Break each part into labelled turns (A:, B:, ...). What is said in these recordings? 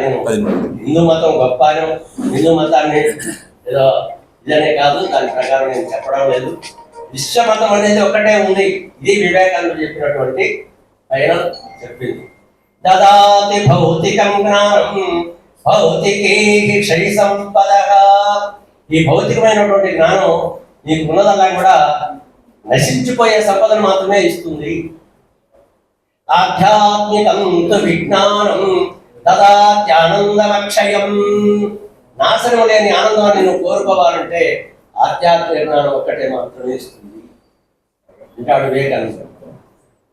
A: నేను హిందూ మతం గొప్ప హిందూ మతాన్ని ఏదో ఇదనే కాదు దాని ప్రకారం నేను చెప్పడం లేదు. విశ్వ మతం అనేది ఒకటే ఉంది ఇది వివేకానంద చెప్పినటువంటి ఆయన చెప్పింది. దదాతి భౌతికం జ్ఞానం భౌతికీ క్షయ సంపద. ఈ భౌతికమైనటువంటి జ్ఞానం నీకు ఉన్నదల్లా కూడా నశించిపోయే సంపదను మాత్రమే ఇస్తుంది. ఆధ్యాత్మికం తు విజ్ఞానం తదాత్యానందమక్షయం నాశనం లేని ఆనందాన్ని నువ్వు కోరుకోవాలంటే ఆధ్యాత్మిక జ్ఞానం ఒక్కటే మాత్రమే ఇస్తుంది అంటాడు వివేకానంద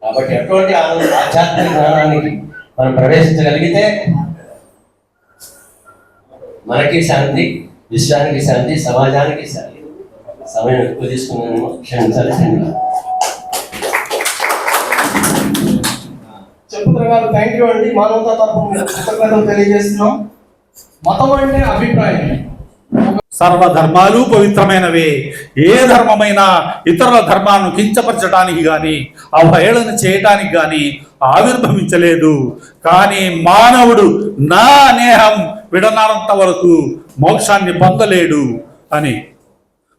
A: కాబట్టి అటువంటి ఆనంద ఆధ్యాత్మిక జ్ఞానానికి మనం ప్రవేశించగలిగితే మనకి శాంతి విశ్వానికి శాంతి సమాజానికి శాంతి. సమయం ఎక్కువ తీసుకున్నాను క్షమించాలి ధన్యవాదాలు.
B: థ్యాంక్ యూ అండి. మానవతా తరఫున కృతజ్ఞతలు తెలియజేస్తున్నాం. మతం అంటే అభిప్రాయం.
C: సర్వ ధర్మాలు పవిత్రమైనవే. ఏ ధర్మమైనా ఇతరుల ధర్మాలను కించపరచడానికి గాని అవహేళన చేయటానికి గాని ఆవిర్భవించలేదు. కానీ మానవుడు నా నేహం విడనాడంత వరకు మోక్షాన్ని పొందలేడు అని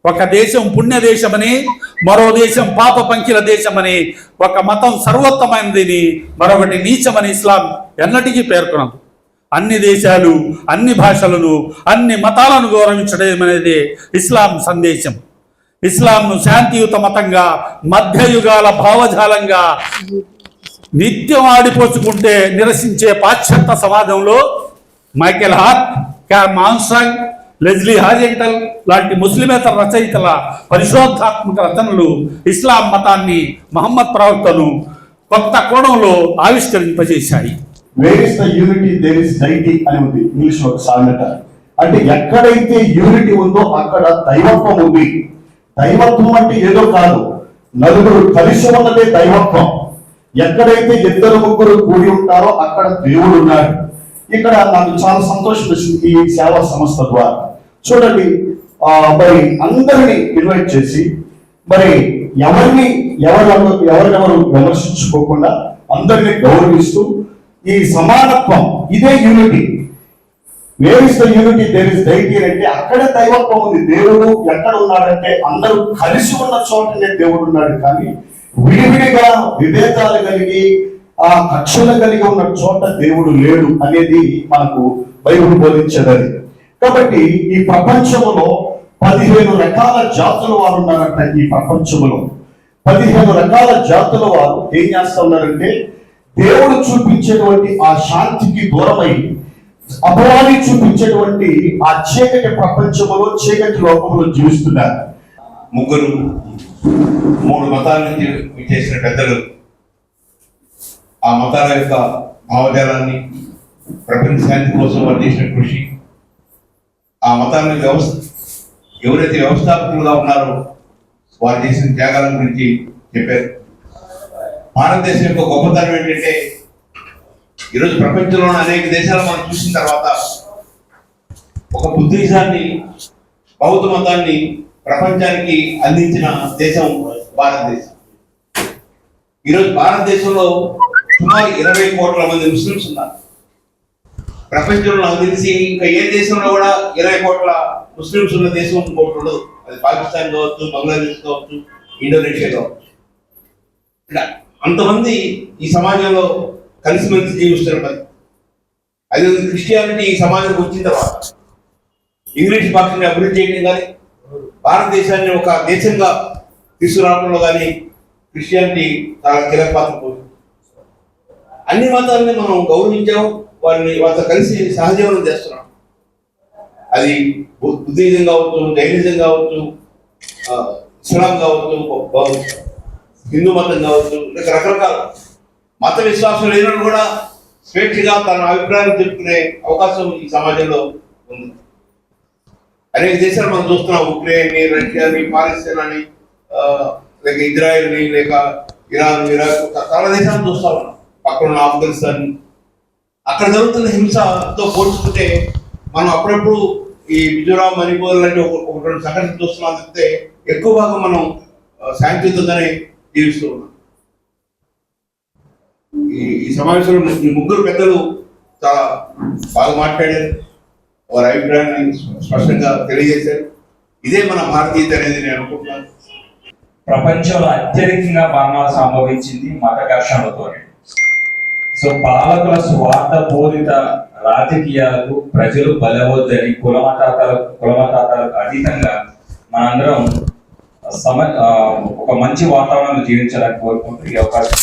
C: ఒక దేశం పుణ్య దేశమని మరో దేశం పాప పంకిల దేశమని ఒక మతం సర్వోత్తమైనదిని మరొకటి నీచమని ఇస్లాం ఎన్నటికీ పేర్కొనదు. అన్ని దేశాలు అన్ని భాషలను అన్ని మతాలను గౌరవించడం అనేది ఇస్లాం సందేశం. ఇస్లాంను శాంతియుత మతంగా మధ్యయుగాల భావజాలంగా నిత్యం ఆడిపోచుకుంటే నిరసించే పాశ్చాత్య సమాజంలో మైకెల్ హార్ట్ క్యా మాన్సంగ్ లెజ్లీ హాజెంటల్ లాంటి ముస్లిమేతర రచయితల పరిశోధాత్మక రచనలు ఇస్లాం మతాన్ని మహమ్మద్ ప్రవక్తను కొత్త కోణంలో ఆవిష్కరింపజేశాయి.
D: Where is the unity there is deity అని ఉంది. ఇంగ్లీష్లో ఒక సామెత. అంటే ఎక్కడైతే యూనిటీ ఉందో అక్కడ దైవత్వం ఉంది. దైవత్వం అంటే ఏదో కాదు. నలుగురు కలిసి ఉన్నదే దైవత్వం. ఎక్కడైతే ఇద్దరు ముగ్గురు కూడి ఉంటారో అక్కడ దేవుడు ఉన్నాడు. ఇక్కడ నాకు చాలా సంతోషం వచ్చింది ఈ సేవా సంస్థ ద్వారా. చూడండి మరి అందరిని ఇన్వైట్ చేసి మరి ఎవరిని ఎవరు ఎవరినెవరు విమర్శించుకోకుండా అందరిని గౌరవిస్తూ ఈ సమానత్వం ఇదే unity where is the unity there is deity అంటే అక్కడే దైవత్వం ఉంది. దేవుడు ఎక్కడ ఉన్నాడంటే అందరూ కలిసి ఉన్న చోటనే దేవుడు ఉన్నాడు. కానీ విడివిడిగా విభేదాలు కలిగి ఆ కక్షలు కలిగి ఉన్న చోట దేవుడు లేడు అనేది మనకు బైబుల్ బోధించేది కాబట్టి ఈ ప్రపంచంలో పదిహేను రకాల జాతుల వారు ఉన్నారంట ఈ ప్రపంచంలో పదిహేను రకాల జాతుల వారు ఏం చేస్తా ఉన్నారంటే దేవుడు చూపించేటువంటి ఆ శాంతికి దూరమై అపవాది చూపించేటువంటి ఆ చీకటి ప్రపంచంలో చీకటి లోకంలో జీవిస్తున్నారు.
E: ముగ్గురు మూడు మతాల నుంచి చేసిన పెద్దలు. ఆ మతాల యొక్క భావజాలాన్ని ప్రపంచ శాంతి కోసం వారు చేసిన కృషి. ఆ మతాన్ని వ్యవస్థ ఎవరైతే వ్యవస్థాపకులుగా ఉన్నారో వారు చేసిన త్యాగాల గురించి చెప్పారు. భారతదేశం యొక్క గొప్పతనం ఏంటంటే ఈరోజు ప్రపంచంలోని అనేక దేశాలు మనం చూసిన తర్వాత ఒక బుద్ధిజాన్ని బౌద్ధ మతాన్ని ప్రపంచానికి అందించిన దేశం భారతదేశం. ఈరోజు భారతదేశంలో సుమారు ఇరవై కోట్ల మంది ముస్లిమ్స్ ఉన్నారు. ప్రపంచంలో నాకు తెలిసి ఇంకా ఏ దేశంలో కూడా ఇరవై కోట్ల ముస్లిమ్స్ ఉన్న దేశం ఇంకోటి ఉండదు. అది పాకిస్తాన్ కావచ్చు బంగ్లాదేశ్ కావచ్చు ఇండోనేషియా కావచ్చు. ఇలా అంతమంది ఈ సమాజంలో కలిసిమెలిసి జీవిస్తున్నారు అది క్రిస్టియానిటీ ఈ సమాజంలోకి వచ్చిన తర్వాత. ఇంగ్లీష్ భాషని అభివృద్ధి చేయడం కానీ భారతదేశాన్ని ఒక దేశంగా తీసుకురావడంలో కానీ క్రిస్టియానిటీ చాలా కీలక పాత్ర పోయింది. అన్ని మతాలని మనం గౌరవించాము. వారిని వారితో కలిసి సహజీవనం చేస్తున్నాం. అది బుద్ధిజం కావచ్చు జైనిజం కావచ్చు ఇస్లాం కావచ్చు హిందూ మతం కావచ్చు ఇంకా రకరకాల మత విశ్వాసం లేని కూడా స్వేచ్ఛగా తన అభిప్రాయం చెప్పుకునే అవకాశం ఈ సమాజంలో ఉంది. అనేక దేశాలు మనం చూస్తున్నాం ఉక్రెయిన్ రష్యాని పాలస్తీన్ అని లేక ఇజ్రాయెల్ని లేక ఇరాన్ ఇరాక్ చాలా దేశాలు చూస్తా ఉన్నాం. పక్కన ఆఫ్ఘనిస్తాన్ అక్కడ జరుగుతున్న హింసతో పోల్చుకుంటే మనం అప్పుడప్పుడు ఈ మిజోరాం మణిపూర్ లాంటి ఒక రెండు సంఘటనలు చూస్తున్నాం తప్పితే ఎక్కువ భాగం మనం శాంతియుతంగానే జీవిస్తూ ఉన్నాం. ఈ సమావేశంలో ఈ ముగ్గురు పెద్దలు చాలా బాగా మాట్లాడారు. వారి అభిప్రాయాన్ని స్పష్టంగా తెలియజేశారు. ఇదే మన భారతీయత అనేది నేను అనుకుంటున్నాను.
F: ప్రపంచంలో అత్యధికంగా మరణాలు సంభవించింది మత ఘర్షణలతోనే. సో పాలకుల స్వార్థ పూరిత రాజకీయాలకు ప్రజలు బలవద్దని కులమతాతల కులమతాతలకు అతీతంగా మనందరం సమ ఒక మంచి వాతావరణంలో జీవించాలని కోరుకుంటూ ఈ అవకాశం